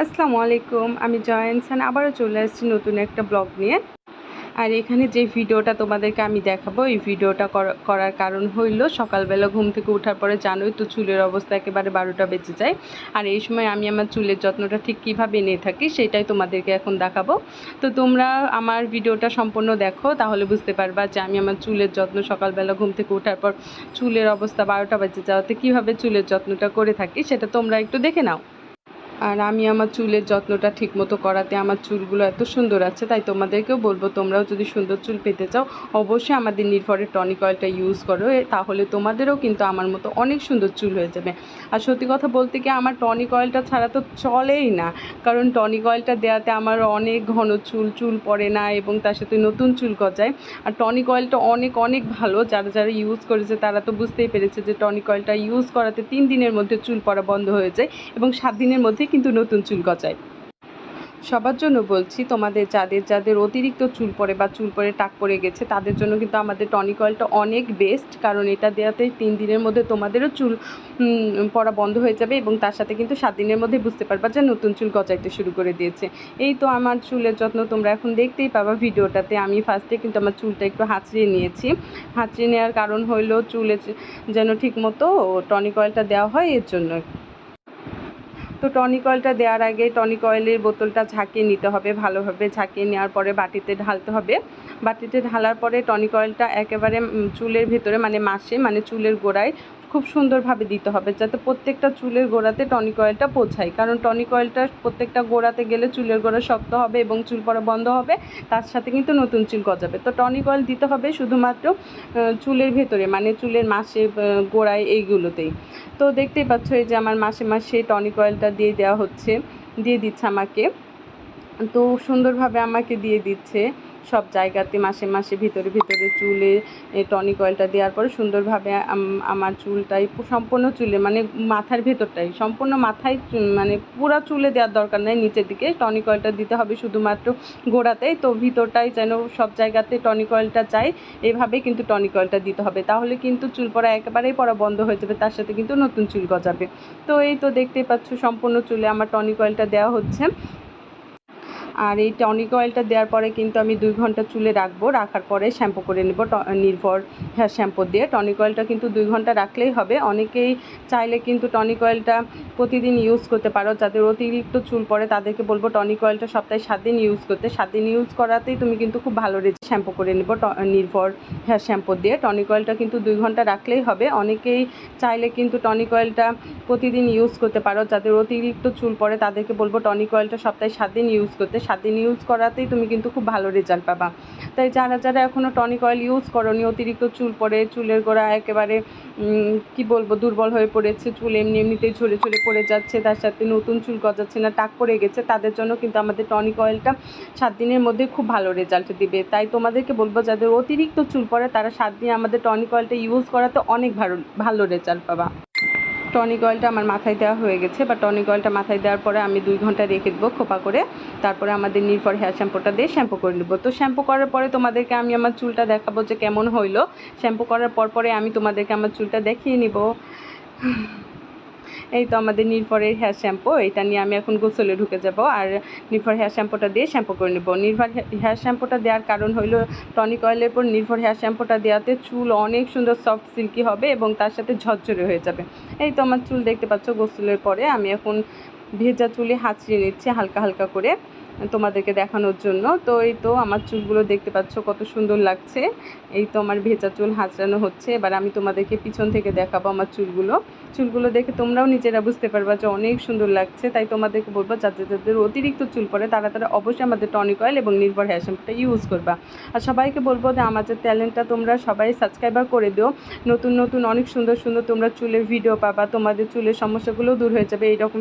আসসালামু আলাইকুম, আমি জয়েন্সান আবারও চলে আসছি নতুন একটা ব্লগ নিয়ে। আর এখানে যে ভিডিওটা তোমাদেরকে আমি দেখাবো, এই ভিডিওটা করার কারণ হইল সকালবেলা ঘুম থেকে ওঠার পরে জানোই তো চুলের অবস্থা একেবারে বারোটা বেঁচে যায়। আর এই সময় আমি আমার চুলের যত্নটা ঠিক কীভাবে নিয়ে থাকি সেটাই তোমাদেরকে এখন দেখাবো। তো তোমরা আমার ভিডিওটা সম্পূর্ণ দেখো, তাহলে বুঝতে পারবা যে আমি আমার চুলের যত্ন সকালবেলা ঘুম থেকে ওঠার পর চুলের অবস্থা বারোটা বেজে যাওয়াতে কীভাবে চুলের যত্নটা করে থাকি সেটা তোমরা একটু দেখে নাও। আর আমি আমার চুলের যত্নটা ঠিকমতো করাতে আমার চুলগুলো এত সুন্দর আছে, তাই তোমাদেরকেও বলব তোমরাও যদি সুন্দর চুল পেতে চাও, অবশ্যই আমাদের নির্ভরের টনিক অয়েলটা ইউজ করো তাহলে তোমাদেরও কিন্তু আমার মতো অনেক সুন্দর চুল হয়ে যাবে। আর সত্যি কথা বলতে কি আমার টনিক অয়েলটা ছাড়া তো চলেই না, কারণ টনিক অয়েলটা দেওয়াতে আমার অনেক ঘন চুল চুল পড়ে না এবং তার সাথে নতুন চুল গজায়। আর টনিক অয়েলটা অনেক অনেক ভালো, যারা যারা ইউজ করেছে তারা তো বুঝতেই পেরেছে যে টনিক অয়েলটা ইউজ করাতে তিন দিনের মধ্যে চুল পড়া বন্ধ হয়ে যায় এবং সাত দিনের মধ্যে কিন্তু নতুন চুল গজায়। সবার জন্য বলছি, তোমাদের যাদের যাদের অতিরিক্ত চুল পড়ে বা চুল পরে টাক পড়ে গেছে, তাদের জন্য কিন্তু আমাদের টনিক অয়েলটা অনেক বেস্ট কারণ এটা দেওয়াতে তিন দিনের মধ্যে তোমাদেরও চুল পড়া বন্ধ হয়ে যাবে এবং তার সাথে কিন্তু সাত দিনের মধ্যে বুঝতে পারবা যে নতুন চুল গজাইতে শুরু করে দিয়েছে। এই তো আমার চুলের যত্ন তোমরা এখন দেখতেই পাবা ভিডিওটাতে। আমি ফার্স্টে কিন্তু আমার চুলটা একটু হাঁচড়িয়ে নিয়েছি। হাঁচড়িয়ে নেওয়ার কারণ হইল চুলে যেন ঠিকমতো টনিক অয়েলটা দেওয়া হয়, এর জন্য তো টনিক অয়েলটা দেওয়ার আগে টনিক অয়েলের বোতলটা ঝাঁকিয়ে নিতে হবে, ভালোভাবে ঝাঁকিয়ে নেওয়ার পরে বাটিতে ঢালতে হবে। বাটিতে ঢালার পরে টনিক অয়েলটা একেবারে চুলের ভেতরে মানে মাসে মানে চুলের গোড়ায় খুব সুন্দরভাবে দিতে হবে, যাতে প্রত্যেকটা চুলের গোড়াতে টনিক অয়েলটা পৌঁছায়। কারণ টনিক অয়েলটা প্রত্যেকটা গোড়াতে গেলে চুলের গোড়া শক্ত হবে এবং চুল পড়া বন্ধ হবে, তার সাথে কিন্তু নতুন চুল গজাবে। তো টনিক অয়েল দিতে হবে শুধুমাত্র চুলের ভেতরে মানে চুলের মাসে গোড়ায় এইগুলোতেই। তো দেখতেই পাচ্ছ এই যে আমার মাসে মাসে টনিক অয়েলটা দিয়ে দেওয়া হচ্ছে, দিয়ে দিচ্ছে আমাকে। তো সুন্দরভাবে আমাকে দিয়ে দিচ্ছে। সব জায়গাতে মাসে মাসে ভিতরে ভিতরে চুলে টনিক অয়েলটা দেওয়ার পরে সুন্দরভাবে আমার চুলটাই সম্পূর্ণ চুলে মানে মাথার ভেতরটাই, সম্পূর্ণ মাথায় মানে পুরো চুলে দেওয়ার দরকার নেই, নিচের দিকে টনিক অয়েলটা দিতে হবে শুধুমাত্র গোড়াতেই তো ভিতরটাই যেন সব জায়গাতে টনিক অয়েলটা চাই এভাবে কিন্তু টনিক অয়েলটা দিতে হবে, তাহলে কিন্তু চুল পড়া একেবারেই পড়া বন্ধ হয়ে যাবে, তার সাথে কিন্তু নতুন চুল গজাবে। তো এই তো দেখতেই পাচ্ছ, সম্পূর্ণ চুলে আমার টনিক অয়েলটা দেওয়া হচ্ছে। আর এই টনিক অয়েলটা দেওয়ার পরে কিন্তু আমি দুই ঘণ্টা চুলে রাখব, রাখার পরে শ্যাম্পু করে নেব নির্ভর হেয়ার শ্যাম্পু দিয়ে। টনিক অয়েলটা কিন্তু দুই ঘণ্টা রাখলেই হবে। অনেকেই চাইলে কিন্তু টনিক অয়েলটা প্রতিদিন ইউজ করতে পারো। যাদের অতিরিক্ত চুল পড়ে তাদেরকে বলব টনিক অয়েলটা সপ্তাহে সাত দিন ইউজ করতে। সাত দিন ইউজ করাতেই তুমি কিন্তু খুব ভালো রেজে শ্যাম্পু করে নেব নির্ভর হেয়ার শ্যাম্পু দিয়ে। টনিক অয়েলটা কিন্তু দুই ঘণ্টা রাখলেই হবে। অনেকেই চাইলে কিন্তু টনিক অয়েলটা প্রতিদিন ইউজ করতে পারো। যাদের অতিরিক্ত চুল পড়ে তাদেরকে বলব টনিক অয়েলটা সপ্তাহে সাত দিন ইউজ করতে। সাত দিন ইউজ করাতেই তুমি কিন্তু খুব ভালো রেজাল্ট পাবা। তাই যারা যারা এখনও টনিক অয়েল ইউজ করনি, অতিরিক্ত চুল পড়ে, চুলের গোড়া একেবারে কি বলব, দুর্বল হয়ে পড়েছে, চুল এমনি এমনিতেই ঝরে ঝরে পড়ে যাচ্ছে, তার সাথে নতুন চুল গজাচ্ছে না, টাক পড়ে গেছে, তাদের জন্য কিন্তু আমাদের টনিক অয়েলটা সাত দিনের মধ্যে খুব ভালো রেজাল্ট দিবে। তাই তোমাদেরকে বলব, যাদের অতিরিক্ত চুল পড়ে, তারা সাত দিন আমাদের টনিক অয়েলটা ইউজ করাতে অনেক ভালো ভালো রেজাল্ট পাবা। টনিক অয়েলটা আমার মাথায় দেওয়া হয়ে গেছে বা টনিক অয়েলটা মাথায় দেওয়ার পরে আমি দুই ঘণ্টা রেখে দেবো খোপা করে। তারপরে আমাদের নির্ভর হেয়ার শ্যাম্পুটা দিয়ে শ্যাম্পু করে নেব। তো শ্যাম্পু করার পরে তোমাদেরকে আমি আমার চুলটা দেখাবো যে কেমন হইল। শ্যাম্পু করার পর পরে আমি তোমাদেরকে আমার চুলটা দেখিয়ে নিব। এই তো আমাদের নির্ভরের হেয়ার শ্যাম্পু এটা নিয়ে আমি এখন গোসলে ঢুকে যাব। আর নির্ভর হেয়ার শ্যাম্পুটা দিয়ে শ্যাম্পু করে নেব। নির্ভর হেয়ার শ্যাম্পুটা দেওয়ার কারণ হলো টনিক অয়েলের পর নির্ভর হেয়ার শ্যাম্পুটা দেওয়াতে চুল অনেক সুন্দর সফট সিল্কি হবে এবং তার সাথে ঝরঝরে হয়ে যাবে। এই তো আমার চুল দেখতে পাচ্ছ, গোসলের পরে আমি এখন ভেজা চুলে হাঁচড়িয়ে নিচ্ছি হালকা হালকা করে। তোমাদেরকে দেখানোর জন্য। তো এই তো আমার চুলগুলো দেখতে পাচ্ছ কত সুন্দর লাগছে। এই তো আমার ভেজা চুল হাঁচড়ানো হচ্ছে। এবার আমি তোমাদেরকে পিছন থেকে দেখাবো আমার চুলগুলো। চুলগুলো দেখে তোমরাও নিজেরা বুঝতে পারবা যে অনেক সুন্দর লাগছে। তাই তোমাদেরকে বলব, যাদের যাদের অতিরিক্ত চুল পড়ে, তারা তারা অবশ্যই আমাদের টনিক অয়েল এবং নির্ভর হেয়ার শ্যাম্পুটা ইউজ করবা। আর সবাইকে বলব যে আমাদের ট্যালেন্টটা তোমরা সবাই সাবস্ক্রাইবার করে দিও। নতুন নতুন, অনেক সুন্দর সুন্দর তোমরা চুলের ভিডিও পাবা। তোমাদের চুলের সমস্যাগুলোও দূর হয়ে যাবে। এইরকম